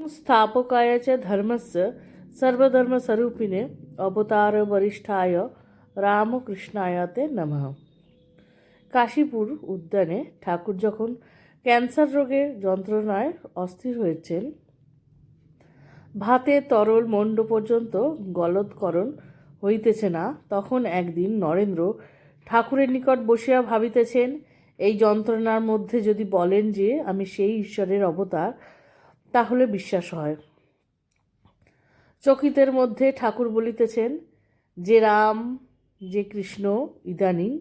स्थापकाय च धर्मस्य सर्वधर्मस्वरूपिणे অবতারবরিষ্ঠায় রামকৃষ্ণায়তে নমঃ কাশীপুর উদ্যানে ঠাকুর যখন ক্যান্সার রোগের যন্ত্রণায় অস্থির হয়েছেন ভাতে তরল মণ্ড পর্যন্ত গলৎকরণ হইতেছে না তখন একদিন নরেন্দ্র ঠাকুরের নিকট বসিয়া ভাবিতেছেন এই যন্ত্রণার মধ্যে যদি বলেন যে আমি সেই ঈশ্বরের অবতার তাহলে বিশ্বাস হয়। চকিতের মধ্যে ঠাকুর বলিতেছেন, যে রাম, যে কৃষ্ণ, ইদানিং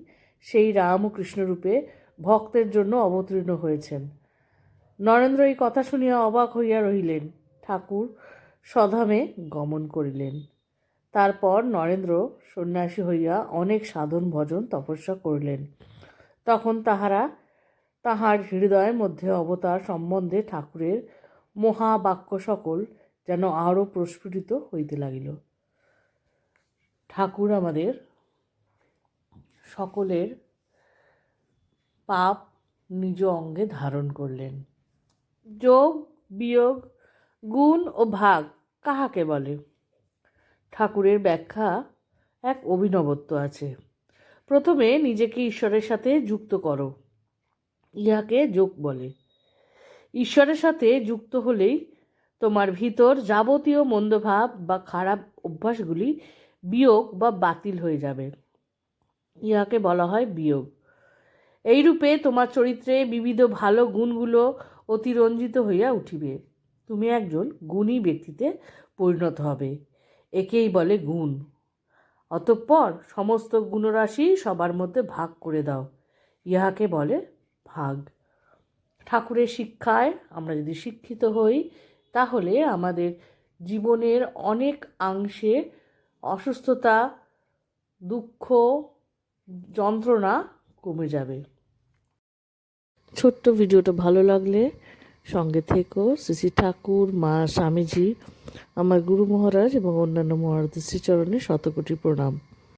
সেই রাম ও কৃষ্ণরূপে ভক্তের জন্য অবতীর্ণ হয়েছেন। নরেন্দ্র এই কথা শুনিয়া অবাক হইয়া রহিলেন। ঠাকুর সধামে গমন করিলেন। তারপর নরেন্দ্র সন্ন্যাসী হইয়া অনেক সাধন ভজন তপস্যা করিলেন। তখন তাহারা তাহার হৃদয়ের মধ্যে অবতার সম্বন্ধে ঠাকুরের মহাবাক্য সকল যেন আরও প্রস্ফুটিত হইতে লাগিল। ঠাকুর আমাদের সকলের পাপ নিজ অঙ্গে ধারণ করলেন। যোগ, বিয়োগ, গুণ ও ভাগ কাহাকে বলে? ঠাকুরের ব্যাখ্যা এক অভিনবত্ব আছে। প্রথমে নিজেকে ঈশ্বরের সাথে যুক্ত করো, ইহাকে যোগ বলে। ঈশ্বরের সাথে যুক্ত হলেই তোমার ভিতর যাবতীয় মন্দভাব বা খারাপ অভ্যাসগুলি বিয়োগ বা বাতিল হয়ে যাবে। ইহাকে বলা হয় বিয়োগ। এইরূপে তোমার চরিত্রে বিবিধ ভালো গুণগুলো অতিরঞ্জিত হইয়া উঠিবে। তুমি একজন গুণী ব্যক্তিতে পরিণত হবে। একেই বলে গুণ। অতঃপর সমস্ত গুণরাশি সবার মধ্যে ভাগ করে দাও। ইহাকে বলে ভাগ। ঠাকুরের শিক্ষায় আমরা যদি শিক্ষিত হই, তাহলে আমাদের জীবনের অনেক অংশে অসুস্থতা, দুঃখ, যন্ত্রণা কমে যাবে। ছোট্ট ভিডিওটা ভালো লাগলে সঙ্গে থেকো। শ্রী ঠাকুর, মা, স্বামীজি, আমার গুরু মহারাজ এবং অন্যান্য মহারাজ শ্রীচরণে শতকোটি প্রণাম।